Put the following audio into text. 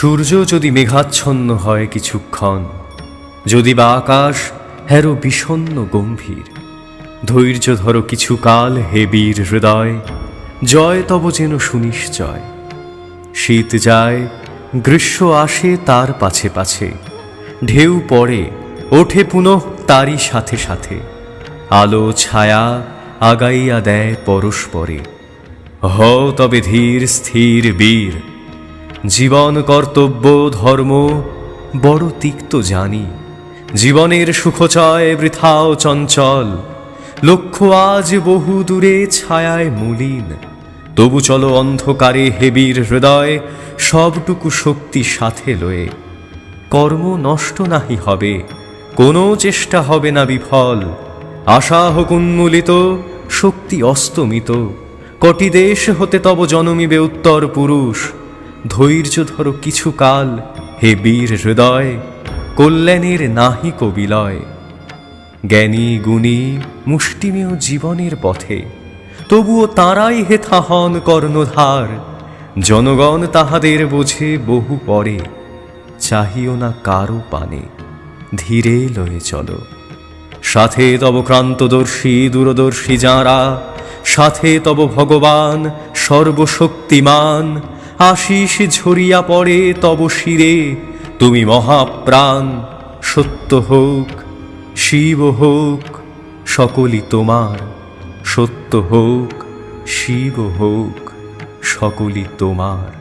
সূর্য যদি মেঘাচ্ছন্ন হয় কিছুক্ষণ, যদি বা আকাশ হেরো বিষণ্ন গম্ভীর, ধৈর্য ধরো কিছু কাল হে বীর হৃদয়, জয় তব যেন সুনিশ্চয়। শীত যায়, গ্রীষ্ম আসে তার পাছে পাছে, ঢেউ পড়ে, ওঠে পুনঃ তারই সাথে সাথে, আলো ছায়া আগাইয়া দেয় পরস্পরে। হ তবে ধীর স্থির বীর জীবন কর্তব্য, ধর্ম, বড় তিক্ত জানি। জীবনের সুখচয় বৃথাও চঞ্চল। লক্ষ্য আজ বহু দূরে ছায়ায় মলিন। তবু চলো অন্ধকারে হেবীর হৃদয়, সবটুকু শক্তি সাথে লয়ে। কর্ম নষ্ট নাহি হবে, কোনো চেষ্টা হবে না বিফল। আশা হোক উন্মূলিত, শক্তি অস্তমিত। কটি দেশ হতে তব জনমিবে উত্তর পুরুষ। ধৈর্য ধরো কিছু কাল, হে বীর হৃদয়, কল্যাণের নাহি কবিলয়। জ্ঞানী, গুণী, মুষ্টিমেয় জীবনের পথে, তবুও তাঁরাই হেথা হন কর্ণধার। জনগণ তাহাদের বোঝে বহু পরে, চাহিও না কারও পানে, ধীরে লয়ে চলো। সাথে তব ক্রান্তদর্শী, দূরদর্শী যাঁরা, সাথে তব ভগবান সর্বশক্তিমান আশিস ঝরিয়া পড়ে তব শিরে। তুমি মহাপ্রাণ, সত্য হোক, শিব হোক, সকলই তোমার। সত্য হোক, শিব হোক, সকলই তোমার।